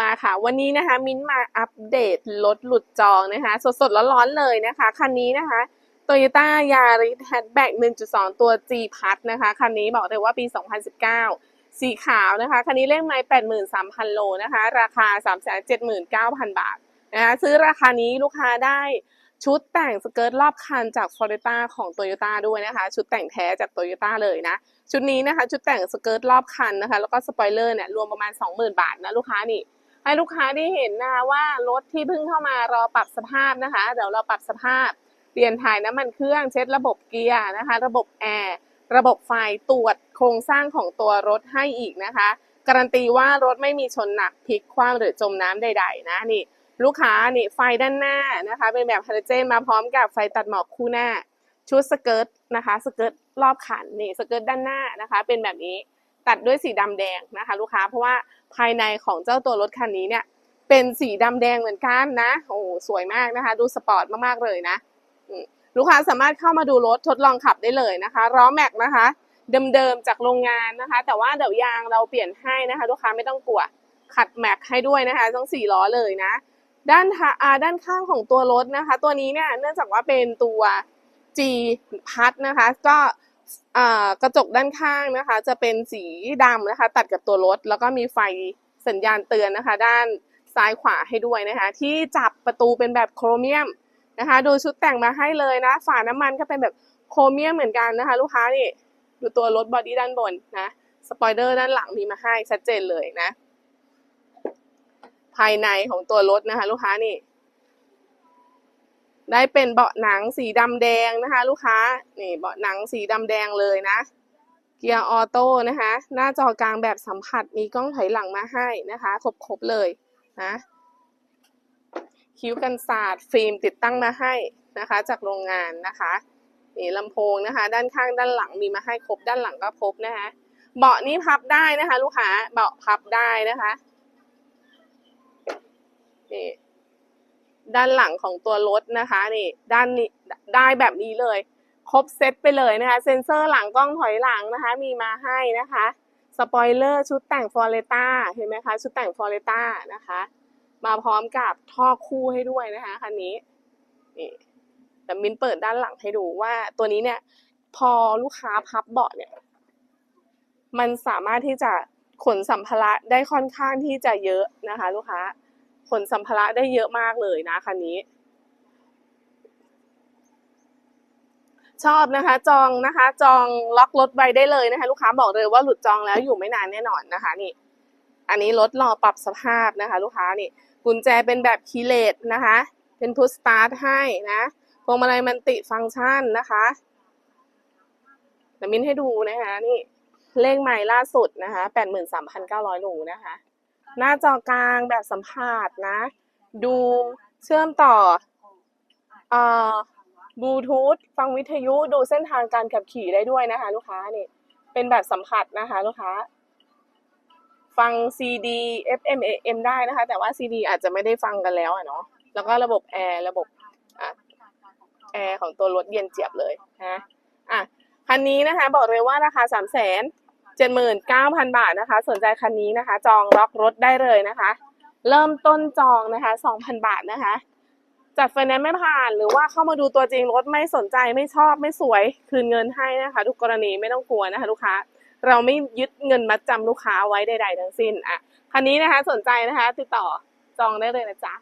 มาค่ะ วันนี้นะคะมิ้นมาอัปเดตรถหลุดจองนะคะ สดๆร้อนๆเลยนะคะ คันนี้นะคะ Toyota Yaris Hatchback 1.2 ตัว G Plus นะคะ คันนี้บอกเลยว่าปี 2019 สีขาวนะคะ คันนี้เลขไมล์83,000 โลนะคะ ราคา 379,000 บาทนะคะซื้อราคานี้ลูกค้าได้ชุดแต่งสเกิร์ตรอบคันจาก f o r e t a ของ Toyota ด้วยนะคะ ชุดแต่งแท้จาก Toyota เลยนะ ชุดนี้นะคะ ชุดแต่งสเกิร์ตรอบคันนะคะ แล้วก็สปอยเลอร์เนี่ยรวมประมาณ 20,000 บาทนะลูกค้านี่ ให้ลูกค้าได้เห็นนะคะว่ารถที่เพิ่งเข้ามารอปรับสภาพนะคะ เดี๋ยวเราปรับสภาพ เปลี่ยนถ่ายน้ำมันเครื่องเช็ดระบบเกียร์นะคะ ระบบแอร์ระบบไฟตรวจโครงสร้างของตัวรถให้อีกนะคะ การันตีว่ารถไม่มีชนหนักพลิกคว่ำหรือจมน้ำใด ๆ นะนี่ลูกค้านี่ไฟด้านหน้านะคะ เป็นแบบฮาโลเจนมาพร้อมกับไฟตัดหมอกคู่หน้า ชุดสเกิร์ตนะคะ สเกิร์ตรอบคันนี่สเกิร์ตด้านหน้านะคะ เป็นแบบนี้ ตัดด้วยสีดำแดงนะคะ ลูกค้าเพราะว่าภายในของเจ้าตัวรถคันนี้เนี่ยเป็นสีดำแดงเหมือนกันนะโอ้สวยมากนะคะ ดูสปอร์ตมากๆเลยนะลูกค้าสามารถเข้ามาดูรถทดลองขับได้เลยนะคะล้อแม็กนะคะเดิมๆจากโรงงานนะคะ แต่ว่าเดี๋ยวยางเราเปลี่ยนให้นะคะ ลูกค้าไม่ต้องกลัวขัดแม็กให้ด้วยนะคะต้งสี่ล้อเลยนะ ด้านทาอ่าด้านข้างของตัวรถนะคะ ตัวนี้เนี่ยเนื่องจากว่าเป็นตัว G พัดนะคะ ก็ กระจกด้านข้างนะคะ จะเป็นสีดำนะคะ ตัดกับตัวรถ แล้วก็มีไฟสัญญาณเตือนนะคะ ด้านซ้ายขวาให้ด้วยนะคะ ที่จับประตูเป็นแบบโครเมียมนะคะ ดูชุดแต่งมาให้เลยนะ ฝาน้ำมันก็เป็นแบบโครเมียมเหมือนกันนะคะ ลูกค้านี่ดูตัวรถบอดี้ด้านบนนะสปอยเลอร์ด้านหลังมีมาให้ชัดเจนเลยนะ ภายในของตัวรถนะคะ ลูกค้านี่ ได้เป็นเบาะหนังสีดำแดงนะคะ ลูกค้า นี่เบาะหนังสีดำแดงเลยนะ เกียร์ออโต้นะคะ หน้าจอกลางแบบสัมผัส มีกล้องถอยหลังมาให้นะคะ ครบๆเลยนะ คิ้วกันศาสตร์ฟิล์มติดตั้งมาให้นะคะ จากโรงงานนะคะ นี่ลำโพงนะคะ ด้านข้างด้านหลังมีมาให้ครบด้านหลังก็ครบนะคะ เบาะนี้พับได้นะคะ ลูกค้า เบาะพับได้นะคะ นี่ ด้านหลังของตัวรถนะคะนี่ด้านนี้ได้แบบนี้เลย ครบเซตไปเลยนะคะเซ็นเซอร์หลังกล้องถอยหลังนะคะ มีมาให้นะคะสปอยเลอร์ชุดแต่งฟอร์เรต้าเห็นไหมคะ ชุดแต่งฟอร์เรต้านะคะ มาพร้อมกับท่อคู่ให้ด้วยนะคะคันนี้นี่แต่มินเปิดด้านหลังให้ดูว่าตัวนี้เนี่ย พอลูกค้าพับเบาะเนี่ย มันสามารถที่จะขนสัมภาระได้ค่อนข้างที่จะเยอะนะคะ ลูกค้า ขนสัมภาระได้เยอะมากเลยนะคันนี้ ชอบนะคะ จองนะคะ จองล็อกรถไว้ได้เลยนะคะ ลูกค้าบอกเลยว่าหลุดจองแล้วอยู่ไม่นานแน่นอนนะคะ นี่ อันนี้รถรอปรับสภาพนะคะ ลูกค้านี่กุญแจเป็นแบบคีเลสนะคะ เป็นพุชสตาร์ทให้นะพวงมาลัยมันติฟังก์ชันนะคะเดี๋ยวมินให้ดูนะคะ นี่เลขใหม่ล่าสุดนะคะแปดหมื่นสามพันเก้าร้อยโลนะคะ หน้าจอกลางแบบสัมผัสนะ ดูเชื่อมต่อเอ่อบลูทูธฟังวิทยุดูเส้นทางการขับขี่ได้ด้วยนะคะ ลูกค้านี่เป็นแบบสัมผัสนะคะ ลูกค้า ฟัง CD FM AM ได้นะคะ แต่ว่า CD อาจจะไม่ได้ฟังกันแล้วอะเนาะแล้วก็ระบบแอร์ระบบอะแอร์ของตัวรถเย็นเจี๊ยบเลยนะอะคันนี้นะคะ บอกเลยว่าราคา3 7 9 0 0 0 บาทนะคะ สนใจคันนี้นะคะ จองล็อกรถได้เลยนะคะ เริ่มต้นจองนะคะ 2,000 บาทนะคะจัดไฟแนนซ์ไม่ผ่านหรือว่าเข้ามาดูตัวจริงรถไม่สนใจไม่ชอบไม่สวย คืนเงินให้นะคะ ทุกกรณีไม่ต้องกลัวนะคะ ลูกค้า เราไม่ยึดเงินมัดจำลูกค้าไว้ใดๆทั้งสิ้นอะคันนี้นะคะสนใจนะคะ ติดต่อจองได้เลยนะจ๊ะ